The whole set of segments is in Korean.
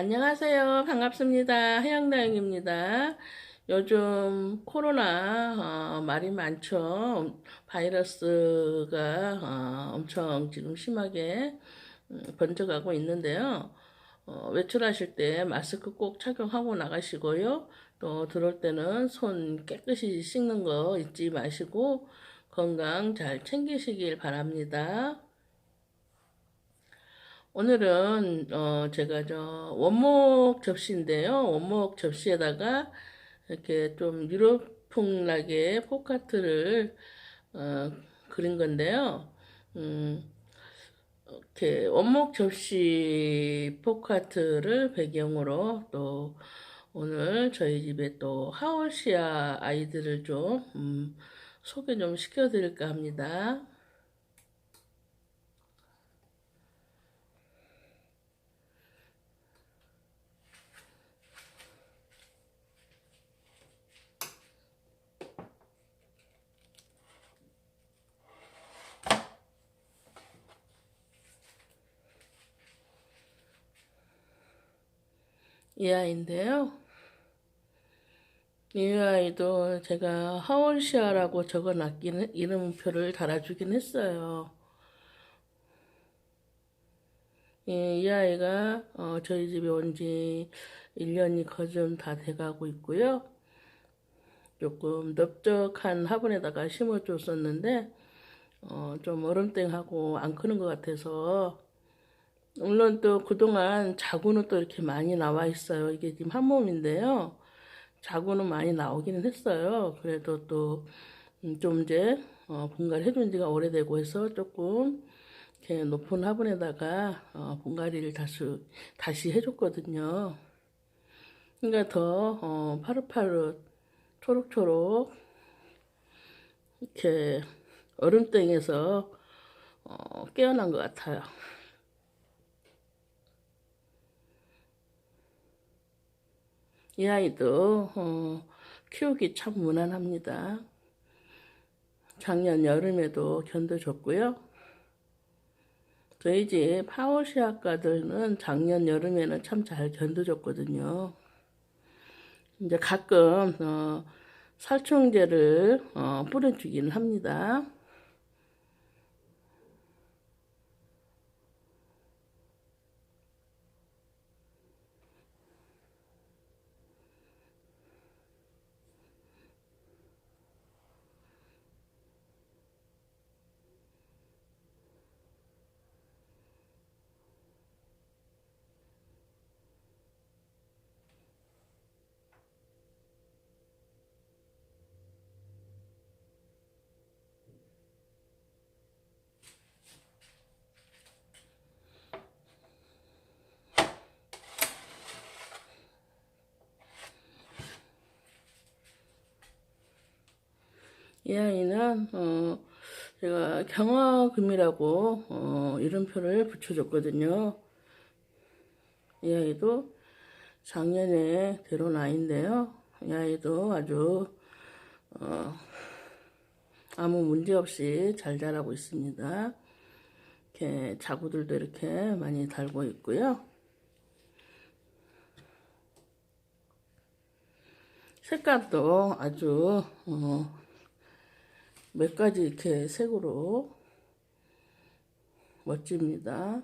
안녕하세요. 반갑습니다. 해양다육입니다. 요즘 코로나 어, 말이 많죠. 바이러스가 어, 엄청 지금 심하게 음, 번져가고 있는데요. 어, 외출하실 때 마스크 꼭 착용하고 나가시고요. 또 들어올 때는 손 깨끗이 씻는 거 잊지 마시고 건강 잘 챙기시길 바랍니다. 오늘은 어 제가 저 원목 접시인데요. 원목 접시에다가 이렇게 좀 유럽풍 나게 포카트를 어 그린 건데요. 음 이렇게 원목 접시 포카트를 배경으로 또 오늘 저희 집에 또 하울시아 아이들을 좀 음, 소개 좀 시켜드릴까 합니다. 이 아이인데요. 이 아이도 제가 하원시아라고 적어놨기는 이름표를 달아주긴 했어요. 이, 이 아이가 어, 저희 집에 온 지 1년이 거좀 다 돼가고 있고요. 조금 넓적한 화분에다가 심어줬었는데 어, 좀 얼음땡하고 안 크는 것 같아서 물론 또 그동안 자구는 또 이렇게 많이 나와 있어요. 이게 지금 한 몸인데요. 자구는 많이 나오기는 했어요. 그래도 또 좀 이제 어, 분갈이 해준 지가 오래되고 해서 조금 이렇게 높은 화분에다가 어, 분갈이를 다시 다시 해줬거든요. 그러니까 더 어, 파릇파릇 초록초록 이렇게 얼음땡에서 어, 깨어난 것 같아요. 이 아이도 어, 키우기 참 무난합니다. 작년 여름에도 견뎌줬고요. 저희 집 파워시아과들은 작년 여름에는 참 잘 견뎌줬거든요. 이제 가끔 어, 살충제를 어, 뿌려주기는 합니다. 이 아이는 어, 제가 경화금이라고 어, 이름표를 붙여줬거든요. 이 아이도 작년에 데려온 아이인데요. 이 아이도 아주 어, 아무 문제 없이 잘 자라고 있습니다. 이렇게 자구들도 이렇게 많이 달고 있고요. 색깔도 아주 어, 몇 가지 이렇게 색으로 멋집니다.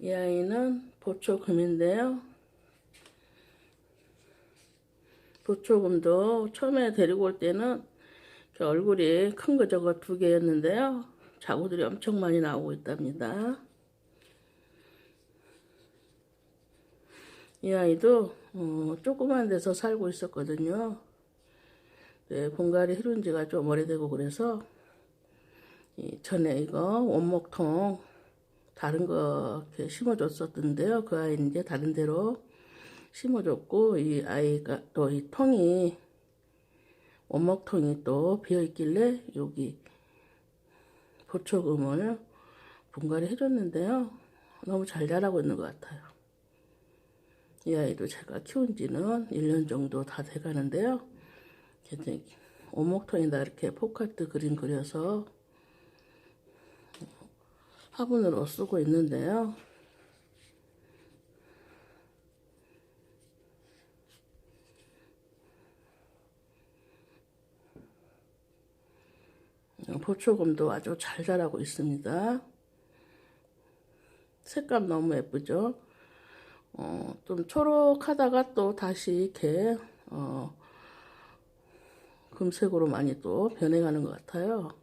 이 아이는 보초금인데요. 보초금도 처음에 데리고 올 때는 얼굴이 큰 거 저거 두 개였는데요. 자구들이 엄청 많이 나오고 있답니다. 이 아이도 어, 조그만 데서 살고 있었거든요. 네, 분갈이 해둔 지가 좀 오래되고 그래서 이 전에 이거 원목통 다른 거 이렇게 심어줬었던데요. 그 아이는 이제 다른 데로 심어줬고 이 아이가 또 이 통이 원목통이 또 비어 있길래 여기 보초금을 분갈이 해줬는데요. 너무 잘 자라고 있는 것 같아요. 이 아이도 제가 키운 지는 1년 정도 다 돼가는데요. 오목통에다 이렇게 포카트 그림 그려서 화분으로 쓰고 있는데요. 보초금도 아주 잘 자라고 있습니다. 색감 너무 예쁘죠? 어, 좀 초록하다가 또 다시 이렇게 어, 금색으로 많이 또 변해가는 것 같아요.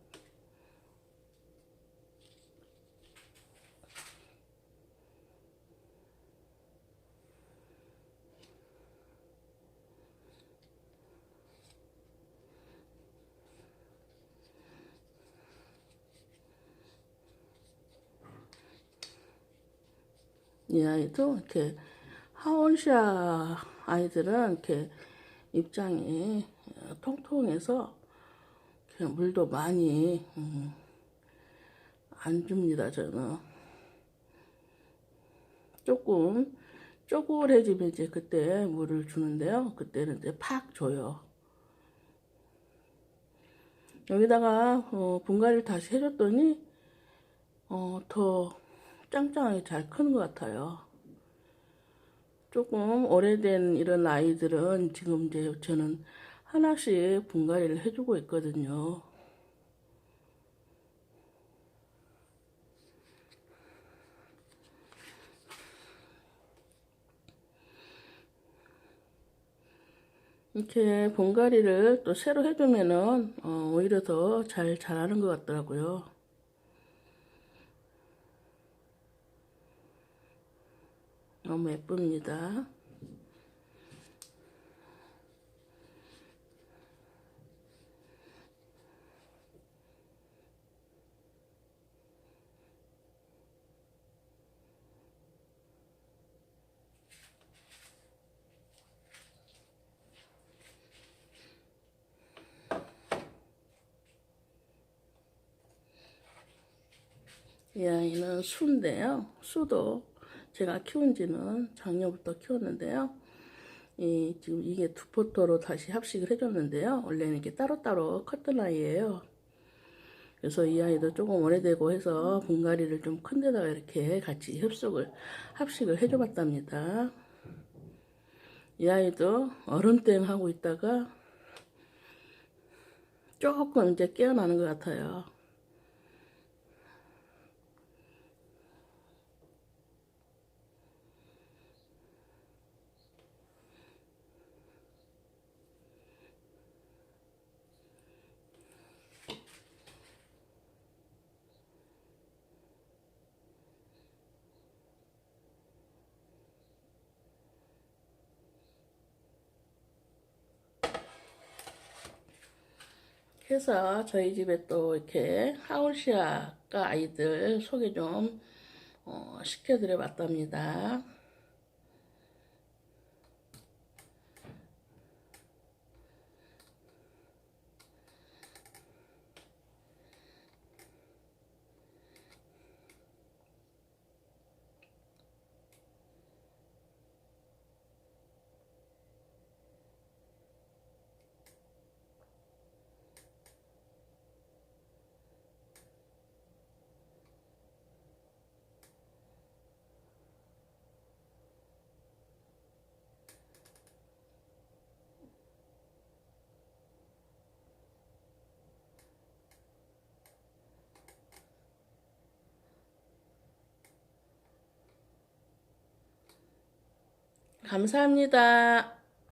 이 아이도 이렇게 하원시아 아이들은 이렇게 입장이 통통해서 그냥 물도 많이 음, 안 줍니다 저는. 조금 쪼그레지면 이제 그때 물을 주는데요. 그때는 이제 팍 줘요. 여기다가 어, 분갈이를 다시 해줬더니 어, 더 짱짱하게 잘 크는 것 같아요. 조금 오래된 이런 아이들은 지금 이제 저는 하나씩 분갈이를 해주고 있거든요. 이렇게 분갈이를 또 새로 해주면은 어, 오히려 더 잘 자라는 것 같더라고요. 너무 예쁩니다. 이 아이는 수인데요. 수도 제가 키운 지는 작년부터 키웠는데요. 이, 지금 이게 두 포토로 다시 합식을 해줬는데요. 원래는 이렇게 따로따로 컸던 아이예요. 그래서 이 아이도 조금 오래되고 해서 분갈이를 좀 큰 데다가 이렇게 같이 협속을, 합식을 해줘봤답니다. 이 아이도 얼음땡 하고 있다가 조금 이제 깨어나는 것 같아요. 해서 저희 집에 또 이렇게 하울시아가 아이들 소개 좀 어, 시켜드려 봤답니다. 감사합니다.